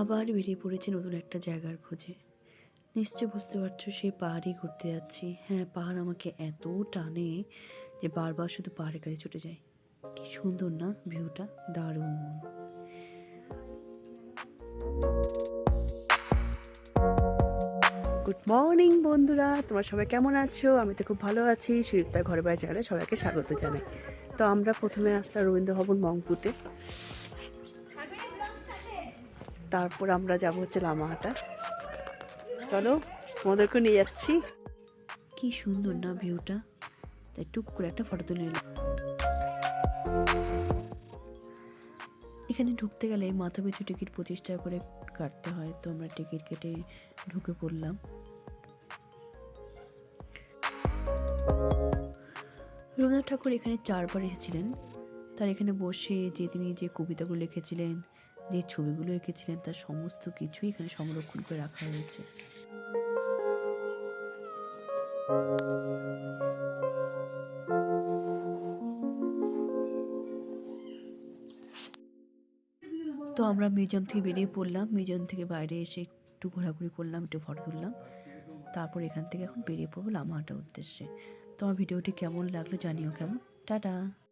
আবার বেরিয়ে পড়েছে নতুন একটা জায়গার খোঁজে। নিশ্চয় বুঝতে পারছ সেই পাহাড়ই ঘুরতে যাচ্ছি। হ্যাঁ পাহাড় আমাকে এত টানে যে বারবার শুধু পাহাড়ের কাছে ছুটে যায় কি সুন্দর না ভিউটা? দারুণ। গুড মর্নিং বন্ধুরা। তোমরা সবাই কেমন আছো? আমি তো খুব ভালো আছি। সুদীপ্তার ঘরে বাইরে চ্যানেলে সবাইকে স্বাগত জানাই। তো আমরা প্রথমে আসলাম রবীন্দ্র ভবন মংপুতে তারপর আমরা যাব হচ্ছে লামাহাটা। চলো তোমাদেরকে নিয়ে যাচ্ছি। কি সুন্দর না ভিউটা। তাই টুক করে একটা ফটো তুলে নিলাম। এখানে ঢুকতে গেলে মাথা পিছু টিকিট পঁচিশ টাকা করে কাটতে হয়, তো আমরা টিকিট কেটে ঢুকে পড়লাম। রবীন্দ্রনাথ ঠাকুর এখানে চারবার এসেছিলেন। তার এখানে বসে যে তিনি যে কবিতাগুলো লিখেছিলেন যে ছবিগুলো এঁকেছিলেন তার সমস্ত কিছুই এখানে সংরক্ষণ করে রাখা হয়েছে। তো আমরা মিউজিয়াম থেকে বেরিয়ে পড়লাম। মিউজিয়াম থেকে বাইরে এসে একটু ঘোরাঘুরি করলাম, একটু ফটো তুললাম। তারপর এখান থেকে এখন বেরিয়ে পড়ব লামাহাটা উদ্দেশ্যে। তোমার ভিডিওটি কেমন লাগল জানিও কেমন। টাটা!